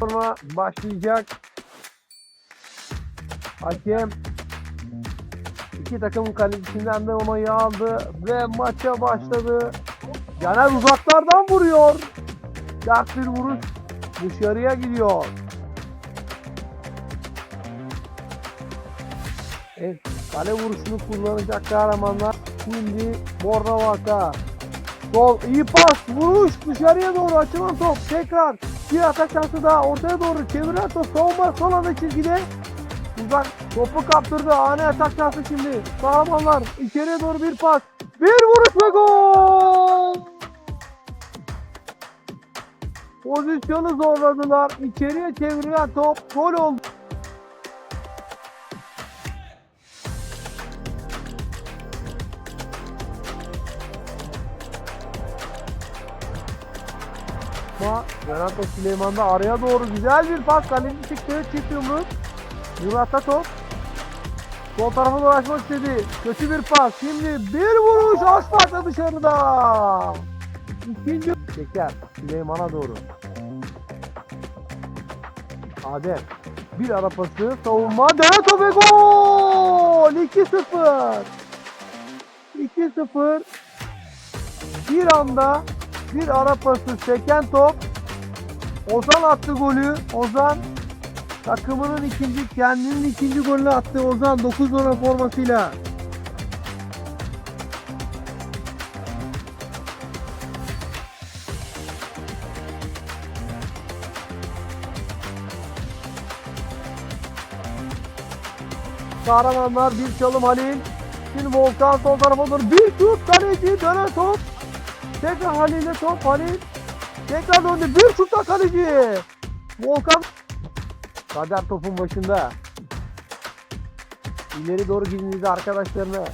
Sonra başlayacak. Hakem iki takım kalecisinden de onayı aldı ve maça başladı. Caner uzaklardan vuruyor. Sert bir vuruş dışarıya gidiyor. Evet, kale vuruşunu kullanacak kahramanlar. Şimdi Bornavaka. Sol iyi pas vuruş dışarıya doğru açılan top tekrar bir atak daha ortaya doğru çeviren top. Savunma son anda çizgide. Uzak topu kaptırdı. Ani atak şimdi. Kahramanlar içeriye doğru bir pas. Bir vuruş ve gol! Pozisyonu zorladılar. İçeriye çevrilen top gol oldu Ama Renato Süleyman araya doğru güzel bir pas. Kaleci çıktı. Çift yumruk. Murat'ta top. Sol tarafa dolaşmak istedi. Kötü bir pas. Şimdi bir vuruş. Asfaltla dışarıda. İkinci. Şeker. Süleyman'a doğru. Adem. Bir ara pası. Savunma. Renato ve gol. 2-0. 2-0. Bir anda bir ara pası seken top. Ozan attı golü. Ozan takımının ikinci, kendinin ikinci golünü attı. Ozan 9 numara formasıyla. Kahramanlar bir çalım Halil. Şimdi Volkan sol tarafa doğru bir şut kaleci dönen top. Tekrar Halil'e top Halil. Tekrar döndü. Bir şutta kaleci. Volkan. Kader topun başında. İleri doğru gidildi arkadaşlarına.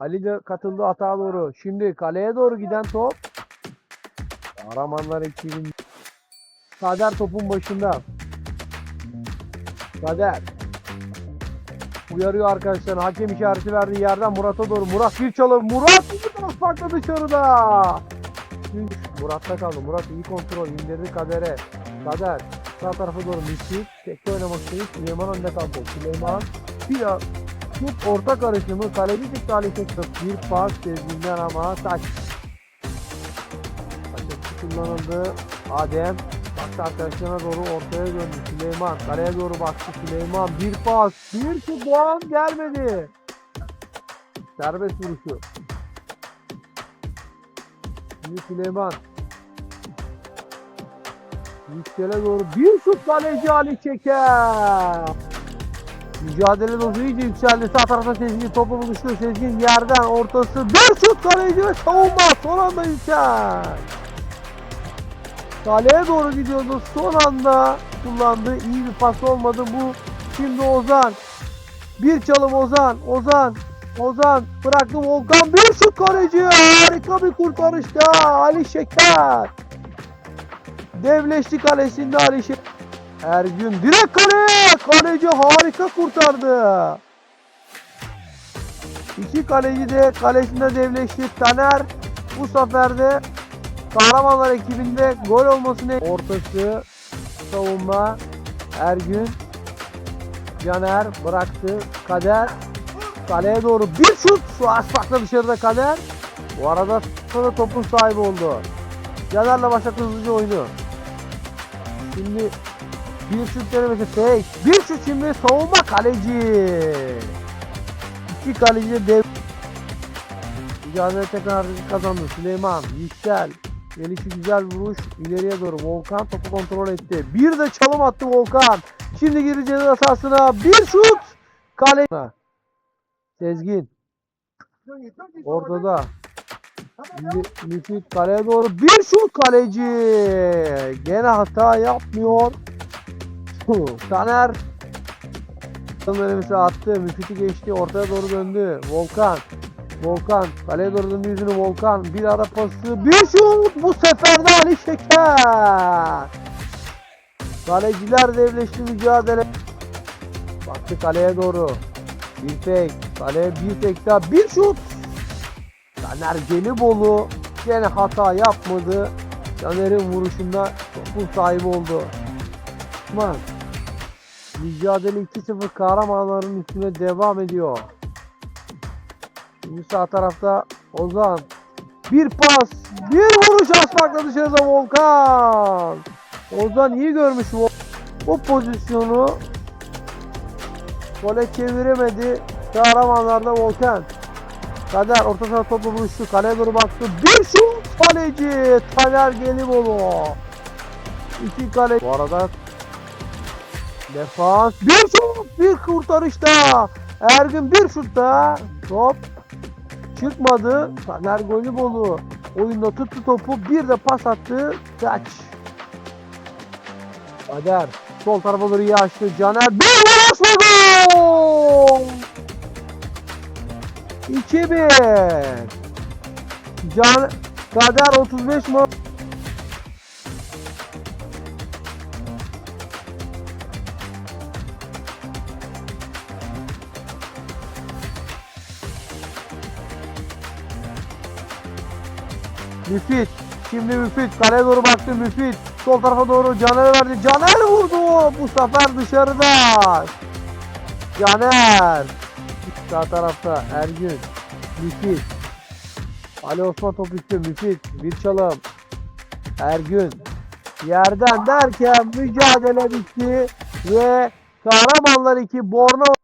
Ali de katıldı hata doğru. Şimdi kaleye doğru giden top. Aramanlar ekibinin. Kader topun başında. Kader. Uyarıyor arkadaşlar. Hakem işareti verdiği yerden Murat'a doğru. Murat bir çalım. Murat bir taraf farklı dışarıda. Murat'ta kaldı. Murat iyi kontrol. indirdi Kader'e. Kader sağ tarafa doğru Müslük. Tekte oynamak istedi. Süleyman önde kaldı. Süleyman bir a- şut orta karışımı. Kaleci çıktı Ali. Bir pas Sezgin'den ama taç. Taç kullanıldı. Adem Baktı arkadaşlarına doğru ortaya döndü. Süleyman kaleye doğru baktı. Süleyman bir pas. Bir şut Doğan gelmedi. Serbest vuruşu. Şimdi Süleyman. Yüksel'e doğru bir şut kaleci Ali Çeker. Mücadele dozu iyice yükseldi. Sağ tarafta Sezgin topu buluştu. Sezgin yerden ortası. Bir şut kaleci ve savunma. Son anda Yüksel. Kaleye doğru gidiyordu. Son anda kullandı. İyi bir pas olmadı bu. Şimdi Ozan. Bir çalım Ozan. Ozan. Ozan bıraktı Volkan. Bir şut kaleci. Harika bir kurtarışta. Ali Şeker. Devleşti kalesinde Ali Şeker. Ergün direkt kaleye. Kaleci harika kurtardı. İki kaleci de kalesinde devleşti. Taner bu sefer de Kahramanlar ekibinde gol olmasını ortası savunma Ergün. Caner bıraktı Kader. Kaleye doğru bir şut. Şu asfaltla dışarıda Kader. Bu arada sonra topun sahibi oldu. Caner'le başlattı hızlıca oyunu. Şimdi bir şut denemesi fake. Bir şut şimdi savunma kaleci. İki kaleci de dev Mücadele tekrar kazandı. Süleyman, Yüksel, Gelişi güzel vuruş. ileriye doğru Volkan topu kontrol etti. Bir de çalım attı Volkan. Şimdi girdi ceza sahasına. Bir şut. Kale. Sezgin. Ortada. Müfit kaleye doğru bir şut kaleci. Gene hata yapmıyor. Taner. Dönemesi attı. Müfit'i geçti. Ortaya doğru döndü. Volkan. Volkan. Kaleye doğru döndü yüzünü Volkan. Bir ara pası. Bir şut. Bu sefer de Ali Şeker. Kaleciler devleşti mücadele. Baktı kaleye doğru. Bir tek. Kaleye bir tek daha. Bir şut. Taner Gelibolu gene hata yapmadı. Caner'in vuruşunda topun sahibi oldu. Osman. Mücadele 2-0 kahramanların üstüne devam ediyor. Şimdi sağ tarafta Ozan. Bir pas, bir vuruş asmakla dışarıda Volkan. Ozan iyi görmüş bu, bu pozisyonu. Gole çeviremedi. Kahramanlarda Volkan. Kader orta saha topla buluştu. Kaleye doğru baktı. Bir şut kaleci. Taner Gelibolu. İki kale. Bu arada defans. Bir şut. Bir kurtarışta. Ergün bir şutta. Top çıkmadı. Taner Gelibolu oyunda tuttu topu. Bir de pas attı. Kaç. Kader sol tarafa doğru iyi açtı. Caner bir vuruş gol. 2-1. Can Kader 35 mi? Müfit. Şimdi Müfit. Kaleye doğru baktı Müfit. Sol tarafa doğru Caner'e verdi. Caner vurdu. Bu sefer dışarıda. Caner. Sağ tarafta Ergün. Müfit. Ali Osman top üstü Müfit. Bir çalım. Ergün. Yerden derken mücadele bitti. Ve Kahramanlar 2 Bornova